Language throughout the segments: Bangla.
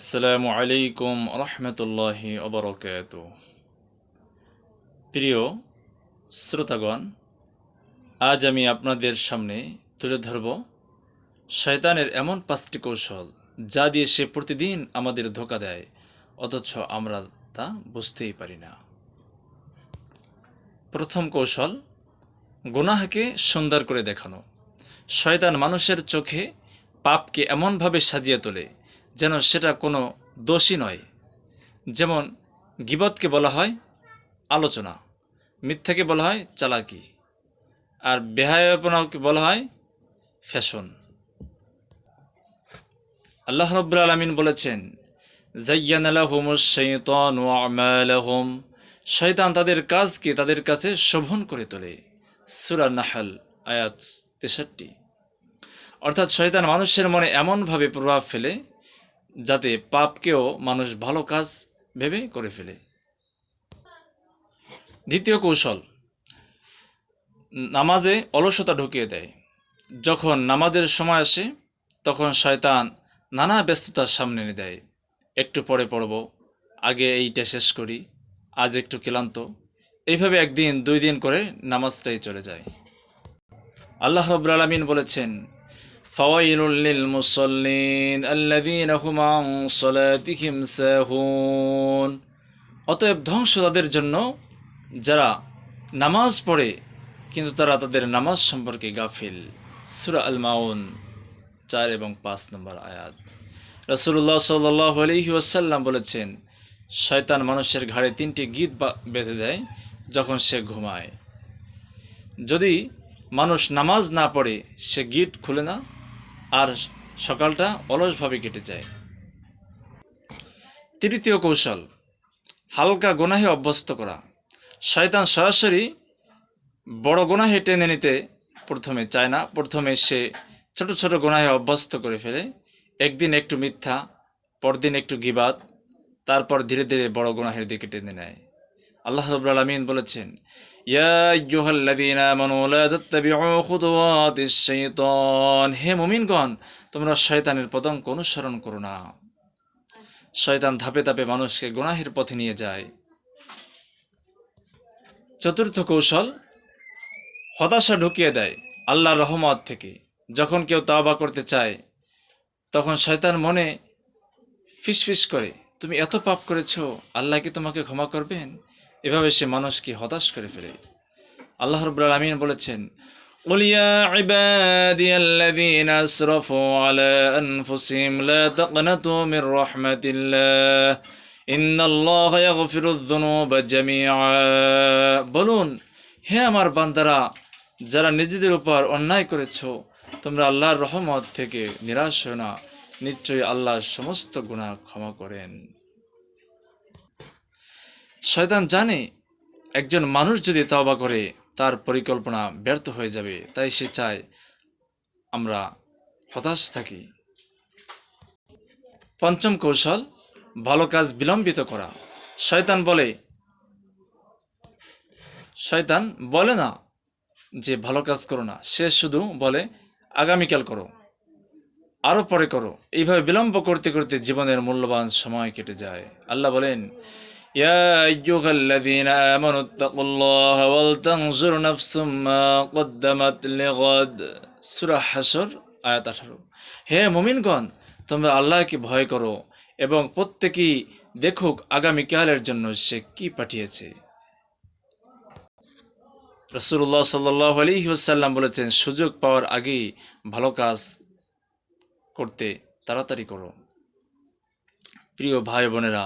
আসসালামু আলাইকুম রহমতুল্লাহি অবরকাত প্রিয় শ্রোতাগণ, আজ আমি আপনাদের সামনে তুলে ধরব শয়তানের এমন পাঁচটি কৌশল যা দিয়ে সে প্রতিদিন আমাদের ধোকা দেয়, অথচ আমরা তা বুঝতেই পারি না। প্রথম কৌশল, গুনাহকে সুন্দর করে দেখানো। শয়তান মানুষের চোখে পাপকে এমনভাবে সাজিয়ে তোলে যেন সেটা কোনো দোষী নয়। যেমন গিবতকে বলা হয় আলোচনা, মিথ্যাকে বলা হয় চালাকি, আর বেহায়াপনাকে বলা হয় ফ্যাশন। আল্লাহ রব্বুল আলমিন বলেছেন জাইয়ানালাহুম শয়তান তাদের কাজকে তাদের কাছে শোভন করে তোলে। সুরা নাহাল, আয়াত তেষট্টি। অর্থাৎ শয়তান মানুষের মনে এমনভাবে প্রভাব ফেলে যাতে পাপকেও মানুষ ভালো কাজ ভেবে করে ফেলে। দ্বিতীয় কৌশল, নামাজে অলসতা ঢুকিয়ে দেয়। যখন নামাজের সময় আসে, তখন শয়তান নানা ব্যস্ততার সামনে এনে দেয়। একটু পরে পড়ব, আগে এইটা শেষ করি, আজ একটু ক্লান্ত। এইভাবে একদিন, দুই দিন করে নামাজটাই চলে যায়। আল্লাহ রব্বুল আলমিন বলেছেন فويل للمصلين الذين هم عن صلاتهم ساهون অতএব ধ্বংস তাদের জন্য যারা নামাজ পড়ে কিন্তু তারা তাদের নামাজ সম্পর্কে গাফিল সুরা আল মাউন চার এবং পাঁচ নম্বর আয়াত রসুল্লাহ সাল্লাহ আলহি ওয়াসাল্লাম বলেছেন শয়তান মানুষের ঘাড়ে তিনটি গীত বেঁধে দেয় যখন সে ঘুমায় যদি মানুষ নামাজ না পড়ে সে গিট খুলে না আর সকালটা অলসভাবে কেটে যায়। তৃতীয় কৌশল, হালকা গোনাহে অভ্যস্ত করা। শয়তান সরাসরি বড় গোনাহে টেনে নিতে প্রথমে চায় না। প্রথমে সে ছোট ছোট গোনাহে অভ্যস্ত করে ফেলে। একদিন একটু মিথ্যা, পরদিন একটু গিবাদ, তারপর ধীরে ধীরে বড় গোনাহের দিকে টেনে নেয়। আল্লাহ রবুল আলমিন বলেছেন হে মুমিনগণ, তোমরা শয়তানের পদঙ্ক অনুসরণ করো না। শয়তান ধাপে ধাপে মানুষকে গুনাহের পথে নিয়ে যায়। চতুর্থ কৌশল, হতাশা ঢুকিয়ে দেয় আল্লাহর রহমত থেকে। যখন কেউ তাওবা করতে চায়, তখন শয়তান মনে ফিসফিস করে, তুমি এত পাপ করেছ, আল্লাহ কি তোমাকে ক্ষমা করবেন? এভাবে সে মানুষকে হতাশ করে ফেলে আল্লাহ রব্বুল আলমিন বলেছেন قل يا عبادي الذين أسرفوا على أنفسهم لا تقنطوا من رحمة الله إن الله يغفر الذنوب جميعا বলুন হে আমার বান্দারা যারা নিজেদের উপর অন্যায় করেছো তোমরা আল্লাহর রহমত থেকে নিরাশ হয় না নিশ্চয়ই আল্লাহ সমস্ত গুনাহ ক্ষমা করেন শয়তান জানে একজন মানুষ যদি তবা করে, তার পরিকল্পনা ব্যর্থ হয়ে যাবে, তাই সে চায় আমরা হতাশ থাকি। পঞ্চম কৌশল, ভালো কাজ বিলম্বিত করা। শয়তান বলে শয়তান বলে না যে ভালো কাজ করো না, সে শুধু বলে, আগামীকাল করো আরও পরে করো। এইভাবে বিলম্ব করতে করতে জীবনের মূল্যবান সময় কেটে যায়। আল্লাহ বলেন يا أيها الذين آمنوا اتقوا الله ولتنظر نفس ما قدمت لغد সূরা হাসর আয়াত 18 হে মুমিনগণ তোমরা আল্লাহকে ভয় করো এবং প্রত্যেকেই দেখুক আগামীকালের জন্য সে কি পাঠিয়েছে রসুল্লাহ সাল্লাহ আলী ওসাল্লাম বলেছেন সুযোগ পাওয়ার আগেই ভালো কাজ করতে তাড়াতাড়ি করো প্রিয় ভাই বোনেরা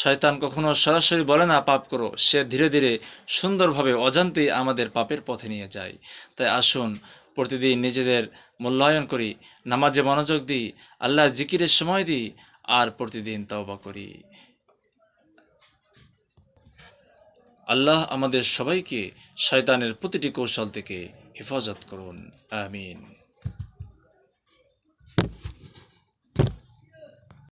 শয়তান কখনো সরাসরি বলে না, পাপ করো। সে ধীরে ধীরে সুন্দরভাবে অজান্তেই আমাদের পাপের পথে নিয়ে যায়। তাই আসুন, প্রতিদিন নিজেদের মূল্যায়ন করি, নামাজে মনোযোগ দিই, আল্লাহর জিকিরের সময় দিই, আর প্রতিদিন তওবা করি। আল্লাহ আমাদের সবাইকে শয়তানের প্রতিটি কৌশল থেকে হেফাজত করুন। আমিন।